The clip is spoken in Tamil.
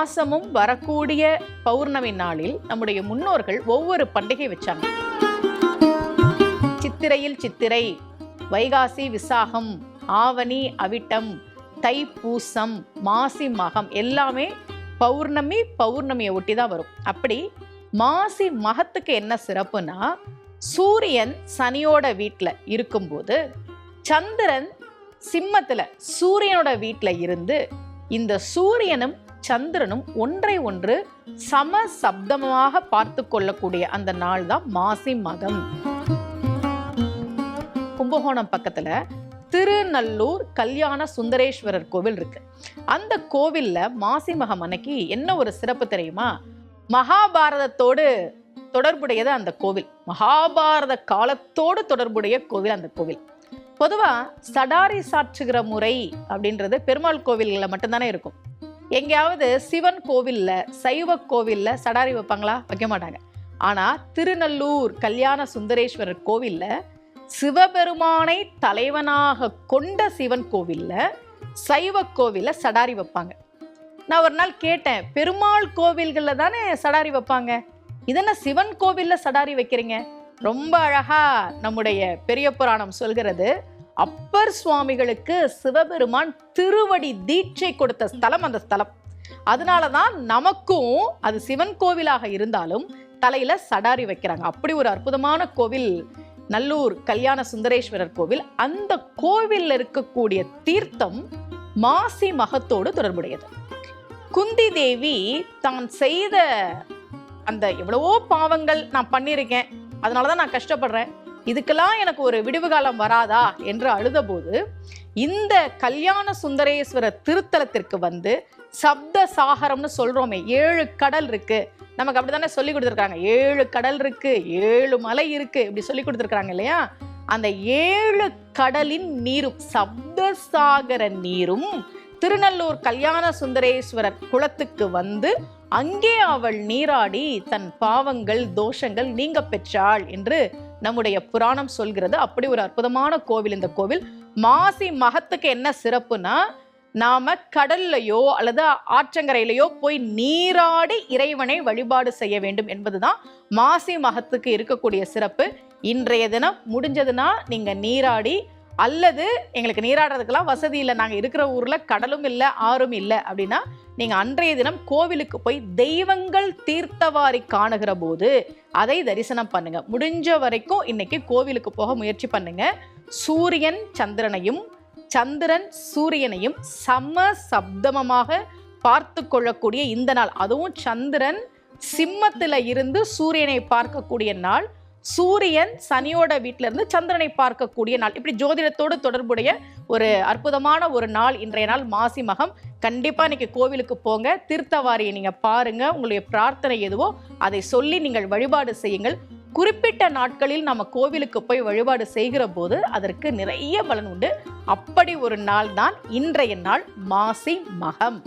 மாசமும் வரக்கூடிய பௌர்ணமி நாளில் நம்முடைய முன்னோர்கள் ஒவ்வொரு பண்டிகை வச்சாங்க. சித்திரையில் சித்திரை வைகாசி விசாகம் ஆவணி அவிட்டம் தை பூசம் மாசி மகம் எல்லாமே பௌர்ணமி பௌர்ணமியை ஒட்டி தான் வரும். அப்படி மாசி மகத்துக்கு என்ன சிறப்புனா சூரியன் சனியோட வீட்டில் இருக்கும்போது சந்திரன் சிம்மத்தில் சூரியனோட வீட்டில் இருந்து இந்த சூரியனும் சந்திரனும் ஒன்றை ஒன்று சம சப்தமாக பார்த்து கொள்ளக்கூடிய அந்த நாள் தான் மாசி மகம் கும்பகோணம் பக்கத்துல திருநல்லூர் கல்யாண சுந்தரேஸ்வரர் கோவில் இருக்கு. அந்த கோவில்ல மாசி மகம் அன்னைக்கு என்ன ஒரு சிறப்பு தெரியுமா? மகாபாரதத்தோடு தொடர்புடையது அந்த கோவில். மகாபாரத காலத்தோடு தொடர்புடைய கோவில் அந்த கோவில். பொதுவா சடாரி சாற்றுகிற முறை அப்படின்றது பெருமாள் கோவில்களில் மட்டும்தானே இருக்கும். எங்கேயாவது சிவன் கோவிலில் சைவ கோவிலில் சடாரி வைப்பாங்களா? வைக்க மாட்டாங்க. ஆனால் திருநல்லூர் கல்யாண சுந்தரேஸ்வரர் கோவிலில் சிவபெருமானை தலைவனாக கொண்ட சிவன் கோவிலில் சைவ கோவிலில் சடாரி வைப்பாங்க. நான் ஒரு நாள் கேட்டேன் பெருமாள் கோவில்களில் தானே சடாரி வைப்பாங்க? இதென்ன சிவன் கோவிலில் சடாரி வைக்கிறீங்க? ரொம்ப அழகாக நம்முடைய பெரிய புராணம் சொல்கிறது அப்பர் சுவாமிகளுக்கு சிவபெருமான் திருவடி தீட்சை கொடுத்த ஸ்தலம் அந்த ஸ்தலம். அதனால தான் நமக்கும் அது சிவன் கோவிலாக இருந்தாலும் தலையில சடாரி வைக்கிறாங்க. அப்படி ஒரு அற்புதமான கோவில் நல்லூர் கல்யாண சுந்தரேஸ்வரர் கோவில் அந்த கோவில்ல இருக்கக்கூடிய தீர்த்தம் மாசி மகத்தோடு தொடர்புடையது. குந்தி தேவி தான் செய்த அந்த எவ்வளவோ பாவங்கள் நான் பண்ணியிருக்கேன். அதனால தான் நான் கஷ்டப்படுறேன். இதுக்கெல்லாம் எனக்கு ஒரு விடுவு காலம் வராதா என்று அழுதபோது இந்த கல்யாண சுந்தரேஸ்வரர் திருத்தலத்திற்கு வந்து சப்த சாகரம்னு சொல்கிறோமே ஏழு கடல் இருக்குது நமக்கு அப்படி தானே சொல்லி கொடுத்துருக்காங்க ஏழு கடல் இருக்குது ஏழு மலை இருக்குது இப்படி சொல்லி கொடுத்துருக்காங்க இல்லையா? அந்த ஏழு கடலின் நீரும் சப்த சாகர நீரும் திருநல்லூர் கல்யாண சுந்தரேஸ்வரர் குளத்துக்கு வந்து அங்கே அவள் நீராடி தன் பாவங்கள் தோஷங்கள் நீங்க பெற்றாள் என்று நம்முடைய புராணம் சொல்கிறது அப்படி ஒரு அற்புதமான கோவில். இந்த கோவில் மாசி மகத்துக்கு என்ன சிறப்புனா நாம கடல்லையோ அல்லது ஆற்றங்கரையிலையோ போய் நீராடி இறைவனை வழிபாடு செய்ய வேண்டும் என்பதுதான் மாசி மகத்துக்கு இருக்கக்கூடிய சிறப்பு. இன்றைய தினம் முடிஞ்சதுன்னா நீங்க நீராடி அல்லது எங்களுக்கு நீராடுறதுக்கெல்லாம் வசதி இல்லை. நாங்கள் இருக்கிற ஊரில் கடலும் இல்லை ஆறும் இல்லை அப்படின்னா நீங்கள் அன்றைய தினம் கோவிலுக்கு போய் தெய்வங்கள் தீர்த்தவாரி காணுகிற போது அதை தரிசனம் பண்ணுங்க. முடிஞ்ச வரைக்கும் இன்னைக்கு கோவிலுக்கு போக முயற்சி பண்ணுங்க. சூரியன் சந்திரனையும் சந்திரன் சூரியனையும் சம சப்தமமாக பார்த்து கொள்ளக்கூடிய இந்த நாள். அதுவும் சந்திரன் சிம்மத்தில் இருந்து சூரியனை பார்க்கக்கூடிய நாள். சூரியன் சனியோட வீட்டில இருந்து சந்திரனை பார்க்கக்கூடிய நாள். இப்படி ஜோதிடத்தோடு தொடர்புடைய ஒரு அற்புதமான ஒரு நாள். இன்றைய நாள் மாசி மகம். கண்டிப்பா இன்னைக்கு கோவிலுக்கு போங்க. தீர்த்தவாரியை நீங்க பாருங்க. உங்களுடைய பிரார்த்தனை எதுவோ அதை சொல்லி நீங்கள் வழிபாடு செய்யுங்கள். குறிப்பிட்ட நாட்களில் நம்ம கோவிலுக்கு போய் வழிபாடு செய்கிற போது அதற்கு நிறைய பலன் உண்டு. அப்படி ஒரு நாள் தான் இன்றைய நாள் மாசி மகம்.